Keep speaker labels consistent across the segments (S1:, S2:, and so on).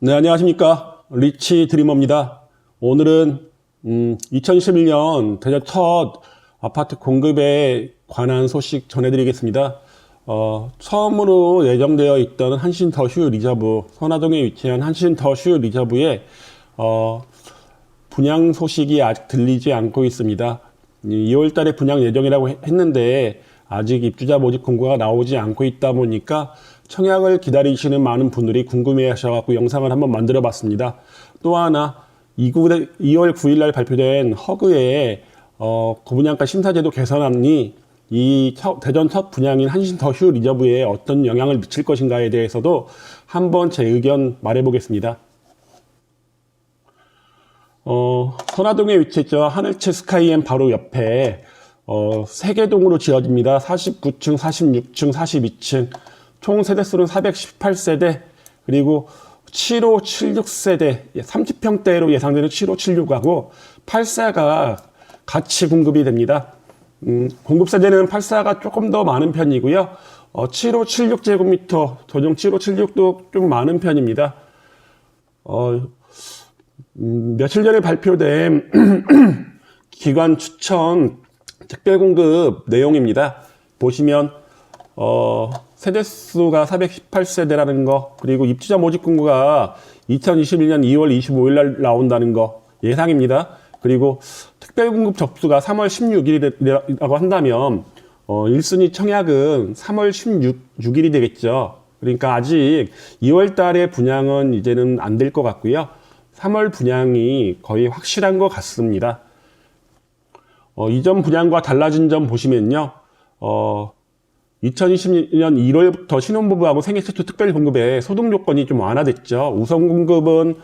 S1: 네, 안녕하십니까. 리치 드리머입니다. 오늘은, 음, 2011년 대전 첫 아파트 공급에 관한 소식 전해드리겠습니다. 어, 처음으로 예정되어 있던 한신 더슈 리저브, 선화동에 위치한 한신 더슈 리저브에, 어, 분양 소식이 아직 들리지 않고 있습니다. 2월 달에 분양 예정이라고 해- 했는데 아직 입주자 모집 공고가 나오지 않고 있다 보니까 청약을 기다리시는 많은 분들이 궁금해 하셔갖고 영상을 한번 만들어 봤습니다. 또 하나 2월 9일 날 발표된 허그의 어, 고분양가 심사제도 개선안이 이 첫- 대전 첫 분양인 한신 더 휴 리저브에 어떤 영향을 미칠 것인가에 대해서도 한번 제 의견 말해보겠습니다. 어, 선화동에 위치했죠. 하늘채 스카이엠 바로 옆에, 어, 세개동으로 지어집니다. 49층, 46층, 42층. 총 세대수는 418세대, 그리고 7576세대, 30평대로 예상되는 7576하고 84가 같이 공급이 됩니다. 음, 공급 세대는 84가 조금 더 많은 편이고요. 어, 7576 제곱미터, 도중 7576도 좀 많은 편입니다. 어, 음, 며칠 전에 발표된 기관 추천 특별 공급 내용입니다. 보시면 어, 세대수가 418세대라는 거 그리고 입주자 모집 공고가 2021년 2월 25일 날 나온다는 거 예상입니다. 그리고 특별 공급 접수가 3월 16일이라고 한다면 어, 1순위 청약은 3월 16, 6일이 되겠죠. 그러니까 아직 2월 달에 분양은 이제는 안 될 것 같고요. 3월 분양이 거의 확실한 것 같습니다. 어, 이전 분양과 달라진 점 보시면요. 어, 2020년 1월부터 신혼부부하고 생애 최초 특별 공급에 소득 요건이 좀 완화됐죠. 우선 공급은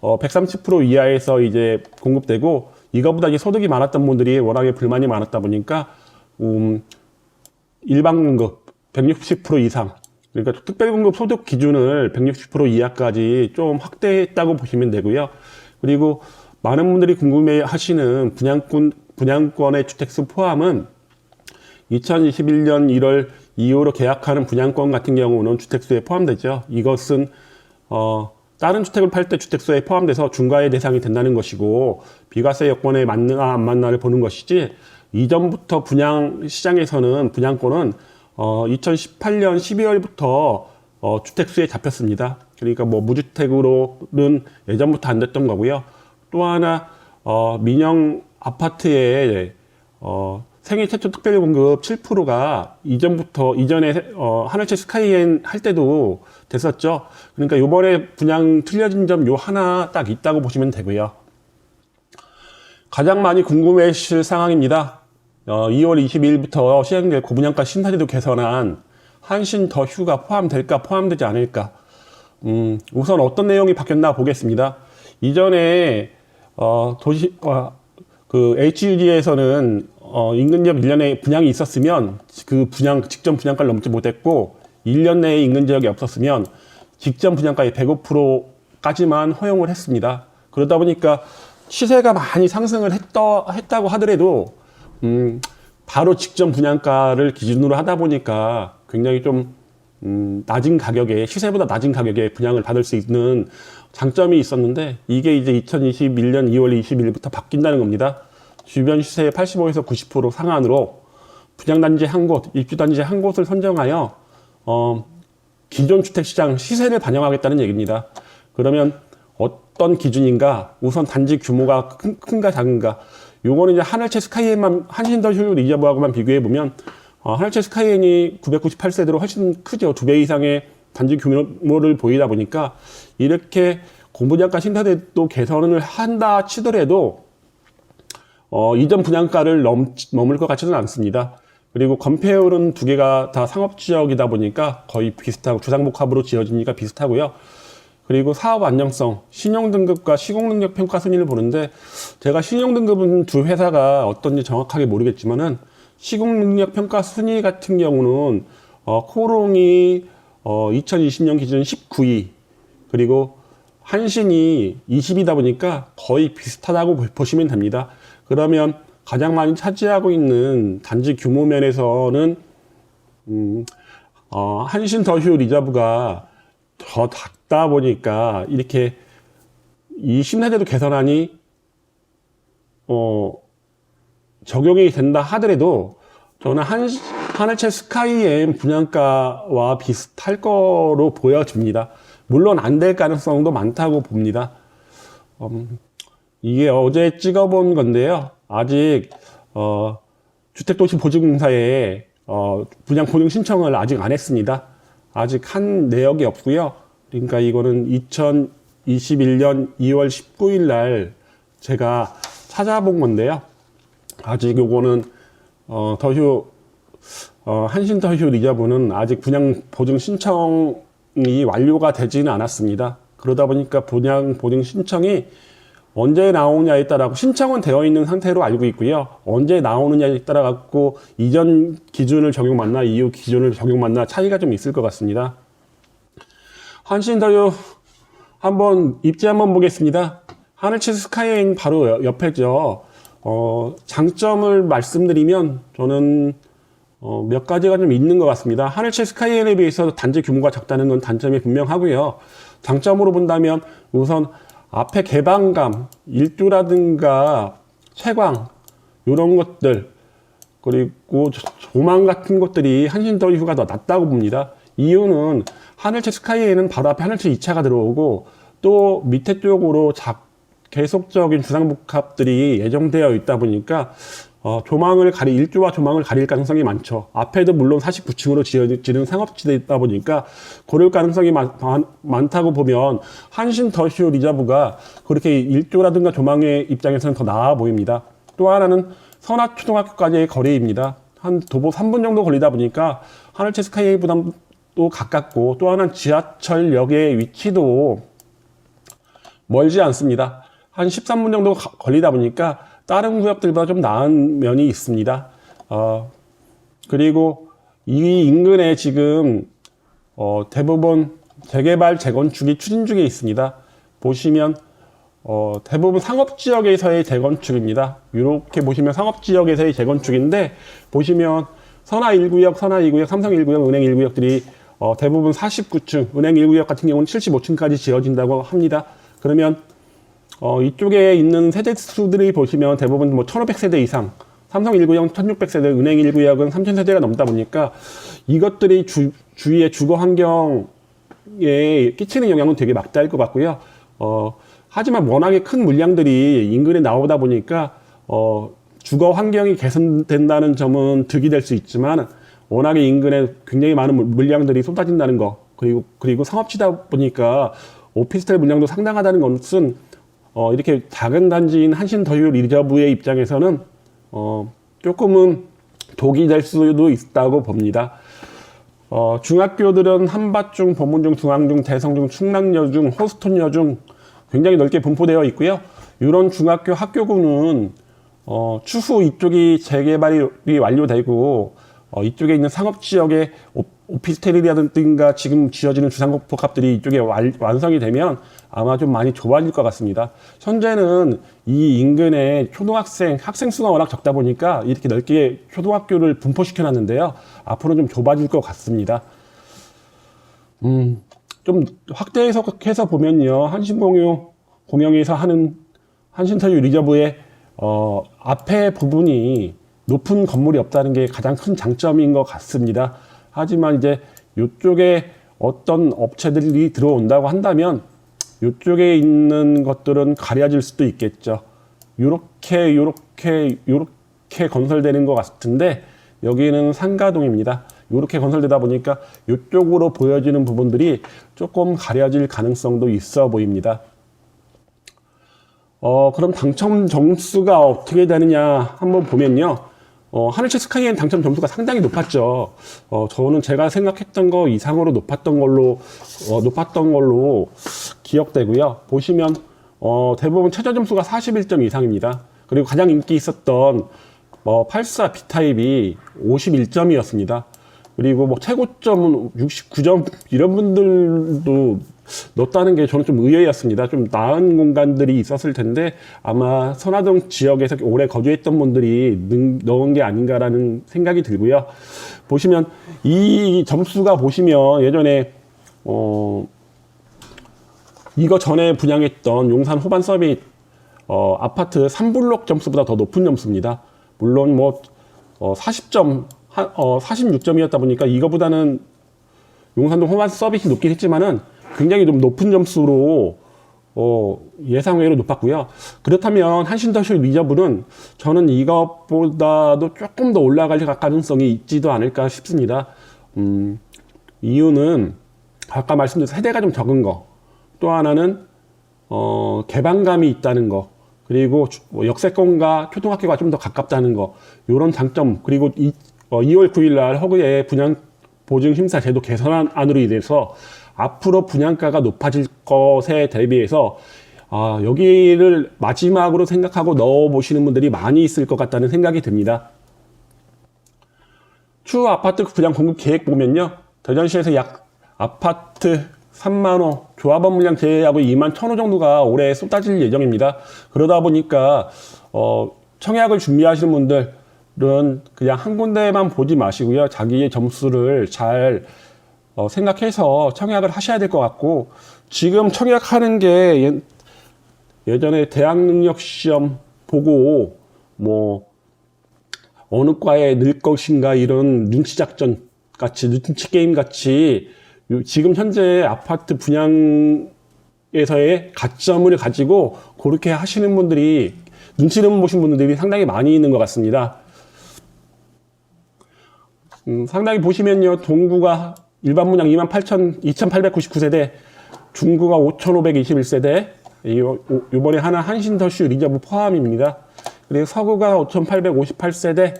S1: 어, 130% 이하에서 이제 공급되고 이거보다 이제 소득이 많았던 분들이 워낙에 불만이 많았다 보니까 음, 일반 공급 160% 이상 그러니까 특별 공급 소득 기준을 160% 이하까지 좀 확대했다고 보시면 되고요. 그리고 많은 분들이 궁금해 하시는 분양권 분양권의 주택수 포함은 2021년 1월 이후로 계약하는 분양권 같은 경우는 주택수에 포함되죠. 이것은 어, 다른 주택을 팔 때 주택수에 포함돼서 중과의 대상이 된다는 것이고 비과세 여건에 맞느냐 안 맞나를 보는 것이지 이전부터 분양 시장에서는 분양권은 어, 2018년 12월부터 어, 주택수에 잡혔습니다. 그러니까 뭐 무주택으로는 예전부터 안 됐던 거고요. 또 하나 어, 민영 아파트에 어, 생애 최초 특별 공급 7%가 이전부터 이전에 어, 하늘채 스카이엔 할 때도 됐었죠. 그러니까 요번에 분양 틀려진 점 요 하나 딱 있다고 보시면 되고요. 가장 많이 궁금해하실 상황입니다. 어, 2월 22일부터 시행될 고분양가 심사제도 개선안 한신 더 휴가 포함될까 포함되지 않을까 음, 우선 어떤 내용이 바뀌었나 보겠습니다. 이전에 어, 도시 어, 그 HUD에서는 어, 인근지역 1년에 분양이 있었으면 그 분양 직전 분양가를 넘지 못했고 1년 내에 인근 지역이 없었으면 직전 분양가의 105%까지만 허용을 했습니다. 그러다 보니까 시세가 많이 상승을 했다, 했다고 하더라도 음, 바로 직전 분양가를 기준으로 하다 보니까 굉장히 좀 음, 낮은 가격에 시세보다 낮은 가격에 분양을 받을 수 있는 장점이 있었는데 이게 이제 2021년 2월 20일부터 바뀐다는 겁니다. 주변 시세의 85에서 90% 상한으로 분양단지 한 곳, 입주단지 한 곳을 선정하여 어, 기존 주택시장 시세를 반영하겠다는 얘기입니다. 그러면 어떤 기준인가? 우선 단지 규모가 큰, 큰가 작은가? 요거는 이제 하늘채 스카이엔만 한신더 효율 리저브하고만 비교해 보면 어, 하늘채 스카이엔이 998세대로 훨씬 크죠. 두 배 이상의 단지 규모를 보이다 보니까 이렇게 공분양가 신사대도 개선을 한다 치더라도 어, 이전 분양가를 넘, 넘을 것 같지는 않습니다. 그리고 건폐율은 두 개가 다 상업 지역이다 보니까 거의 비슷하고 주상복합으로 지어지니까 비슷하고요. 그리고 사업 안정성, 신용등급과 시공능력 평가 순위를 보는데 제가 신용등급은 두 회사가 어떤지 정확하게 모르겠지만은 시공능력 평가 순위 같은 경우는 어, 코롱이 어, 2020년 기준 19위 그리고 한신이 20이다 보니까 거의 비슷하다고 보- 보시면 됩니다. 그러면 가장 많이 차지하고 있는 단지 규모 면에서는 음, 어, 한신 더휴 리저브가 더 작- 있다 보니까 이렇게 이 심사제도 개선안이 어 적용이 된다 하더라도 저는 한, 하늘채 스카이엠 분양가와 비슷할 거로 보여집니다. 물론 안 될 가능성도 많다고 봅니다. 음, 이게 어제 찍어본 건데요. 아직 어, 주택도시보증공사에 어, 분양 보증 신청을 아직 안 했습니다. 아직 한 내역이 없고요. 그러니까 이거는 2021년 2월 19일 날 제가 찾아본 건데요. 아직 요거는 어, 더휴 어, 한신 더휴 리저브는 아직 분양 보증 신청이 완료가 되지는 않았습니다. 그러다 보니까 분양 보증 신청이 언제 나오냐에 따라 신청은 되어 있는 상태로 알고 있고요. 언제 나오느냐에 따라 갖고 이전 기준을 적용받나 이후 기준을 적용받나 차이가 좀 있을 것 같습니다. 한신더유 한번 입지 한번 보겠습니다. 하늘치 스카이인 바로 옆에죠. 어, 장점을 말씀드리면 저는 어, 몇 가지가 좀 있는 것 같습니다. 하늘채 스카이엔에 비해서 단지 규모가 작다는 건 단점이 분명하고요. 장점으로 본다면 우선 앞에 개방감, 일조라든가 채광 이런 것들 그리고 조- 조망 같은 것들이 한신더위후가 더 낫다고 봅니다. 이유는 하늘채 스카이에는 바로 앞에 하늘채 2차가 들어오고 또 밑에 쪽으로 작, 계속적인 주상복합들이 예정되어 있다 보니까 어, 조망을 가리 일조와 조망을 가릴 가능성이 많죠. 앞에도 물론 49층으로 지어지는 상업지대다 보니까 고를 가능성이 많, 다고 보면 한신 더쇼 리저브가 그렇게 일조라든가 조망의 입장에서는 더 나아 보입니다. 또 하나는 선화 초등학교까지의 거리입니다. 한 도보 3분 정도 걸리다 보니까 하늘채 스카이보다도 가깝고 또 하나는 지하철역의 위치도 멀지 않습니다. 한 13분 정도 가- 걸리다 보니까 다른 구역들보다 좀 나은 면이 있습니다. 어, 그리고 이 인근에 지금 어, 대부분 재개발, 재건축이 추진 중에 있습니다. 보시면 어, 대부분 상업지역에서의 재건축입니다. 이렇게 보시면 상업지역에서의 재건축인데 보시면 선화 1구역, 선화 2구역, 삼성 1구역, 은행 1구역들이 어, 대부분 49층, 은행 1구역 같은 경우는 75층까지 지어진다고 합니다. 그러면 어, 이쪽에 있는 세대 수들이 보시면 대부분 뭐 1500세대 이상, 삼성 1구역 1600세대, 은행 1구역은 3000세대가 넘다 보니까 이것들이 주, 주위의 주거 환경에 끼치는 영향은 되게 막다할 것 같고요. 어, 하지만 워낙에 큰 물량들이 인근에 나오다 보니까 어, 주거 환경이 개선된다는 점은 득이 될 수 있지만 워낙에 인근에 굉장히 많은 물- 물량들이 쏟아진다는 거 그리고 그리고 상업지다 보니까 오피스텔 물량도 상당하다는 것은 어, 이렇게 작은 단지인 한신 더유 리저브의 입장에서는 어, 조금은 독이 될 수도 있다고 봅니다. 어, 중학교들은 한밭중, 보문중, 중앙중, 대성중, 충남여중, 호스톤여중 굉장히 넓게 분포되어 있고요. 이런 중학교 학교군은 어, 추후 이쪽이 재개발이 완료되고 어, 이쪽에 있는 상업지역의 오- 오피스텔이라든가 지금 지어지는 주상복합들이 이쪽에 완, 완성이 되면 아마 좀 많이 좁아질 것 같습니다. 현재는 이 인근에 초등학생, 학생 수가 워낙 적다 보니까 이렇게 넓게 초등학교를 분포시켜 놨는데요. 앞으로는 좀 좁아질 것 같습니다. 음, 좀 확대 해석해서 보면요. 한신공유 공영에서 하는 한신터유 리저브의 어, 앞에 부분이 높은 건물이 없다는 게 가장 큰 장점인 것 같습니다. 하지만 이제 이쪽에 어떤 업체들이 들어온다고 한다면 이쪽에 있는 것들은 가려질 수도 있겠죠. 요렇게 요렇게 요렇게 건설되는 것 같은데 여기는 상가동입니다. 요렇게 건설되다 보니까 이쪽으로 보여지는 부분들이 조금 가려질 가능성도 있어 보입니다. 어, 그럼 당첨 점수가 어떻게 되느냐 한번 보면요. 어, 하늘채 스카이엔 당첨 점수가 상당히 높았죠. 어, 저는 제가 생각했던 거 이상으로 높았던 걸로, 어, 높았던 걸로 기억되고요. 보시면, 어, 대부분 최저 점수가 41점 이상입니다. 그리고 가장 인기 있었던, 뭐, 84 B타입이 51점이었습니다. 그리고 뭐 최고점은 69점 이런 분들도 넣었다는 게 저는 좀 의외였습니다. 좀 나은 공간들이 있었을 텐데 아마 선화동 지역에서 오래 거주했던 분들이 능- 넣은 게 아닌가라는 생각이 들고요. 보시면 이 점수가 보시면 예전에 어 이거 전에 분양했던 용산 호반 서밋 어, 아파트 3블록 점수보다 더 높은 점수입니다. 물론 뭐 어, 40점 한, 어, 46점이었다 보니까 이거보다는 용산동 호반 서밋이 높긴 했지만은 굉장히 좀 높은 점수로 어, 예상 외로 높았고요. 그렇다면 한신더쇼 리저블은 저는 이것보다도 조금 더 올라갈 가능성이 있지도 않을까 싶습니다. 음, 이유는 아까 말씀드린 세대가 좀 적은 거, 또 하나는 어, 개방감이 있다는 거, 그리고 주- 뭐 역세권과 초등학교가 좀 더 가깝다는 거, 이런 장점, 그리고 이, 어, 2월 9일 날 허그의 분양 보증 심사 제도 개선안으로 인해서 앞으로 분양가가 높아질 것에 대비해서 아, 여기를 마지막으로 생각하고 넣어 보시는 분들이 많이 있을 것 같다는 생각이 듭니다. 추후 아파트 분양 공급 계획 보면요. 대전시에서 약 아파트 3만 호, 조합원 물량 제외하고 2만 1천 호 정도가 올해 쏟아질 예정입니다. 그러다 보니까 어, 청약을 준비하시는 분들은 그냥 한 군데만 보지 마시고요. 자기의 점수를 잘 어, 생각해서 청약을 하셔야 될 것 같고 지금 청약하는 게 예- 예전에 대학 능력 시험 보고 뭐 어느 과에 늘 것인가 이런 눈치 작전 같이 눈치 게임 같이 요- 지금 현재 아파트 분양에서의 가점을 가지고 그렇게 하시는 분들이 눈치를 못 보신 분들이 상당히 많이 있는 것 같습니다. 음, 상당히 보시면요, 동구가 일반 2만 8천, 2,899세대, 중구가 5,521세대, 이번에 하나 한신더슈 리저브 포함입니다. 그리고 서구가 5,858세대,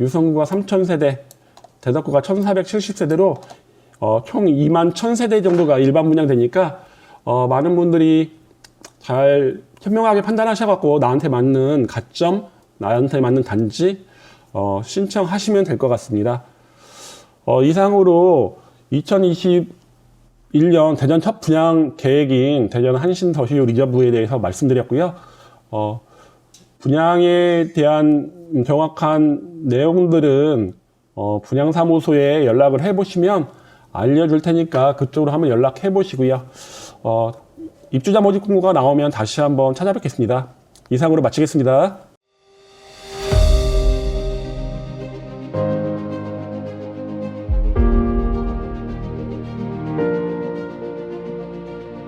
S1: 유성구가 3,000세대, 대덕구가 1,470세대로 어, 총 2만 1,000세대 정도가 일반 분양되니까 어, 많은 분들이 잘 현명하게 판단하셔갖고 나한테 맞는 가점, 나한테 맞는 단지 어, 신청하시면 될 것 같습니다. 어, 이상으로 2021년 대전 첫 분양 계획인 대전 한신 더시유 리저브에 대해서 말씀드렸고요. 어, 분양에 대한 정확한 내용들은 어, 분양사무소에 연락을 해보시면 알려줄 테니까 그쪽으로 한번 연락해 보시고요. 어, 입주자 모집 공고가 나오면 다시 한번 찾아뵙겠습니다. 이상으로 마치겠습니다.